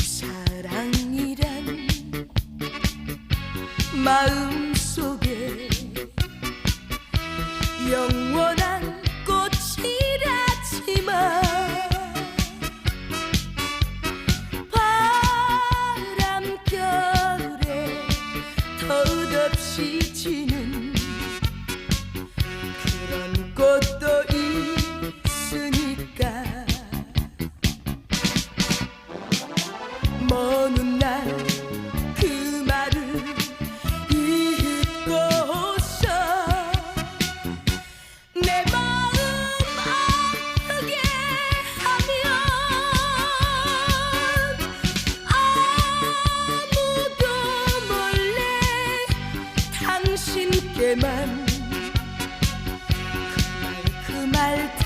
사랑이란 마음속에 영원한 꽃이라지만 바람결에 덧없이 당신께만 그 말 그말 그 말, 그